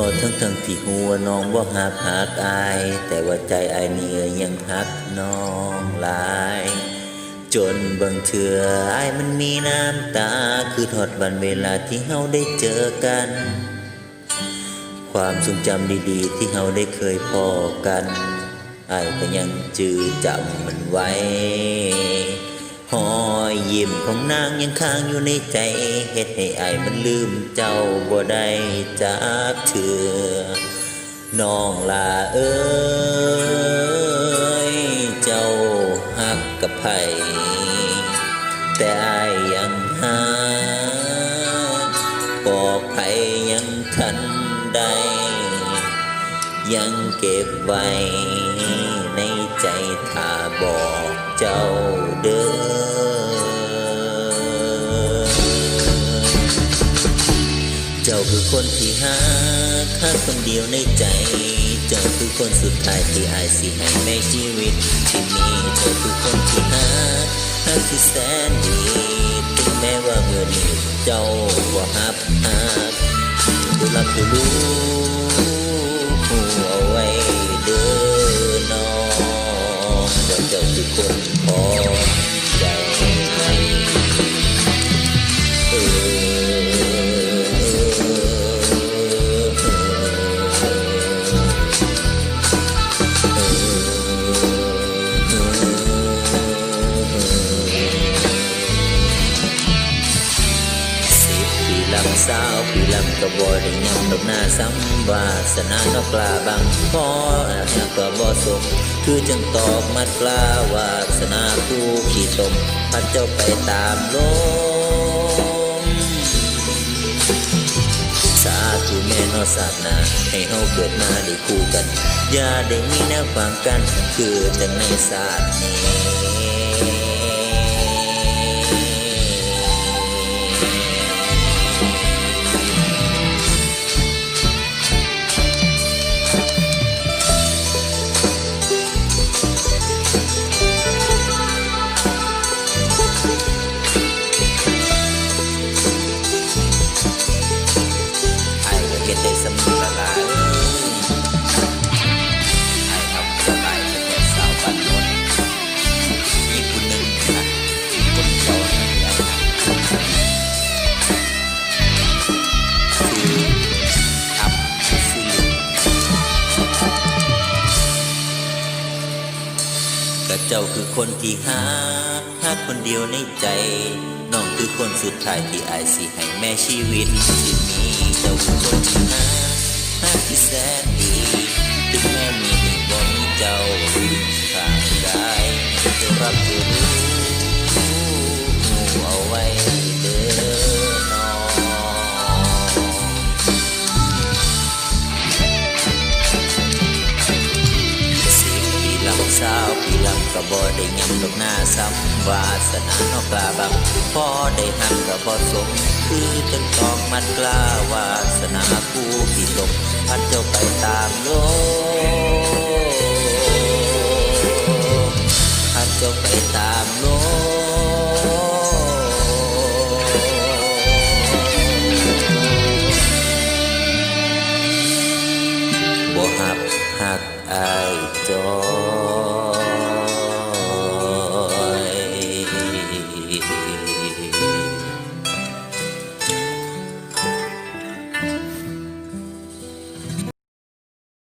ก็ทั้งทั้งที่หัวน้องว่าหักหักอาย แต่ว่าใจอายเนี่ยยังหักน้องหลาย จนบางเถื่ออายมันมีน้ำตา คือทอดวันเวลาที่เฮาได้เจอกัน ความทรงจำดีๆ ที่เฮาได้เคยพอกันอายก็ยังจือจำมันไว้หอ ยยิ้มของนางยังค้างอยู่ในใจเฮ็ดให้อายมันลืมเจ้าบ่ได้จากเถื่อน้องลาเอ้ยเจ้าหักกับไผแต่อายยังหาบอกไผยังทันใด ยังเก็บไว้ในใจถ้าบอกเจ้าาคือคนที่หาค่าคนเดียวในใจ เจ้าคือคนสุดท้ายที่อายสิให้ในชีวิต ที่มีเจ้าคือคนที่หาหาที่แสนดีถึงแม้ว่าเมื่อนี้เจ้าบ่ฮับหักดูรับดูรู้เอาไว้เด้อน้องว่าเจ้าคือคนพอ สาวปีลำกระบอได้ยังดอกหน้าซ้ำวาสนานอกกลาบางพอแอบยังกระบอสมคือจังตอกมัดกลาวาสนาคู่ขี่ตมพัดเจ้าไปตามลมสาธุแม่นอศาสนาให้เฮาเกิดมาได้คู่กัน อย่าได้มีแนวฟังกัน คือจังในศาสตร์นี้ กะเจ้าคือคนที่หาหาคนเดียวในใจ น้องคือคนสุดท้ายที่อายสิให้แม่ชีวิตที่มีเจ้าคือคนที่หาหาที่แสนดี ถึงแม่มีหนึ่งบ่มีเจ้า กระบอได้ยำดอกหน้าซ้ำวาสนานอกกลาบังพอได้หักกระบอสมคือจนตอกมัดกล้าวาสนาคู่ที่ลมพัดเจ้าไปตามโลกพัดเจ้าไปตามโลกบ่หับหักอายจอ 你。